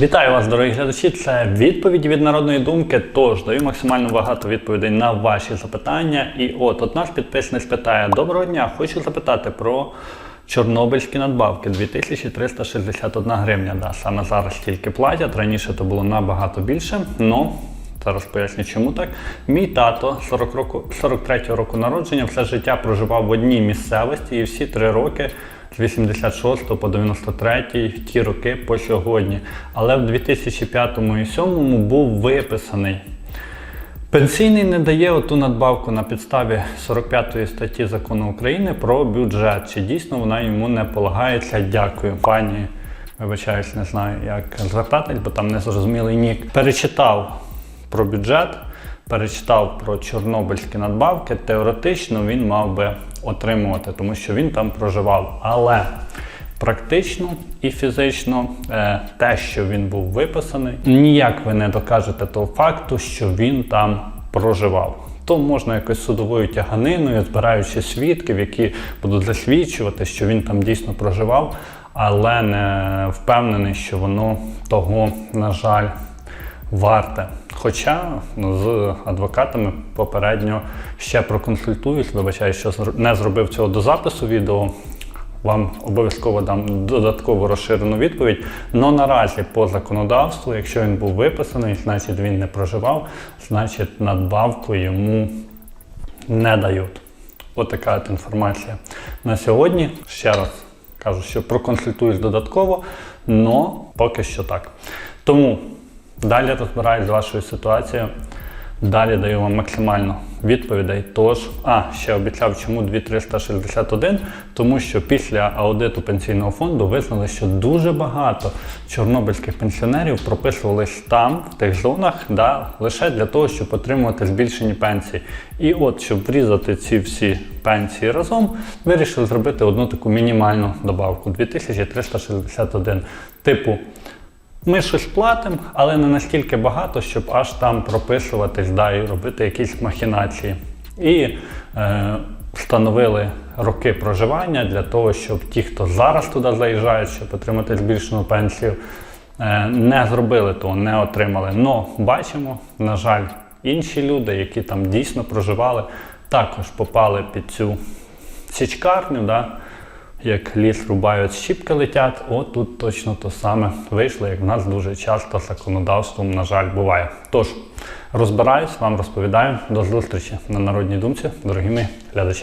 Вітаю вас, дорогі глядачі. Це відповіді від народної думки. Тож даю максимально багато відповідей на ваші запитання. І от от наш підписник питає: Доброго дня, хочу запитати про чорнобильські надбавки 2361 гривня. Да, саме зараз тільки платять. Раніше то було набагато більше. Но Зараз поясню, чому так. Мій тато 40 року, 43-го року народження все життя проживав в одній місцевості і всі три роки з 86 по 93 ті роки по сьогодні. Але в 2005 і 2007 був виписаний. Пенсійний не дає оту надбавку на підставі 45 статті закону України про бюджет. Чи дійсно вона йому не полагається? Дякую, пані. Вибачаюсь, не знаю, як звертатись, бо там не зрозумілий нік. Перечитав про бюджет, перечитав про чорнобильські надбавки. Теоретично він мав би отримувати, тому що він там проживав. Але практично і фізично е, те, що він був виписаний, ніяк ви не докажете того факту, що він там проживав. То можна якось судовою тяганиною, збираючи свідків, які будуть засвідчувати, що він там дійсно проживав, але не впевнений, що воно того, на жаль, варте. Хоча ну, з адвокатами попередньо ще проконсультуюсь, вибачаю, що не зробив цього до запису відео. Вам обов'язково дам додатково розширену відповідь. Но наразі по законодавству, якщо він був виписаний, значить він не проживав, значить надбавку йому не дають. Отака от інформація на сьогодні. Ще раз кажу, що проконсультуюсь додатково, але поки що так. Тому далі розбираюсь з вашою ситуацією. Далі даю вам максимально відповідей. Тож, а ще обіцяв, чому 2361, тому що після аудиту пенсійного фонду визнали, що дуже багато чорнобильських пенсіонерів прописувались там, в тих зонах, да, лише для того, щоб отримувати збільшені пенсії. І от, щоб врізати ці всі пенсії разом, вирішили зробити одну таку мінімальну добавку 2361. Типу, ми щось платимо, але не настільки багато, щоб аж там прописуватись да, і робити якісь махінації. І е, встановили роки проживання для того, щоб ті, хто зараз туди заїжджають, щоб отримати збільшену пенсію, е, не зробили того, не отримали. Но бачимо, на жаль, інші люди, які там дійсно проживали, також попали під цю січкарню. Да, як ліс рубають, щіпки летять, от тут точно то саме вийшло, як в нас дуже часто законодавством, на жаль, буває. Тож, розбираюсь, вам розповідаю. До зустрічі на Народній думці, дорогі мої глядачі.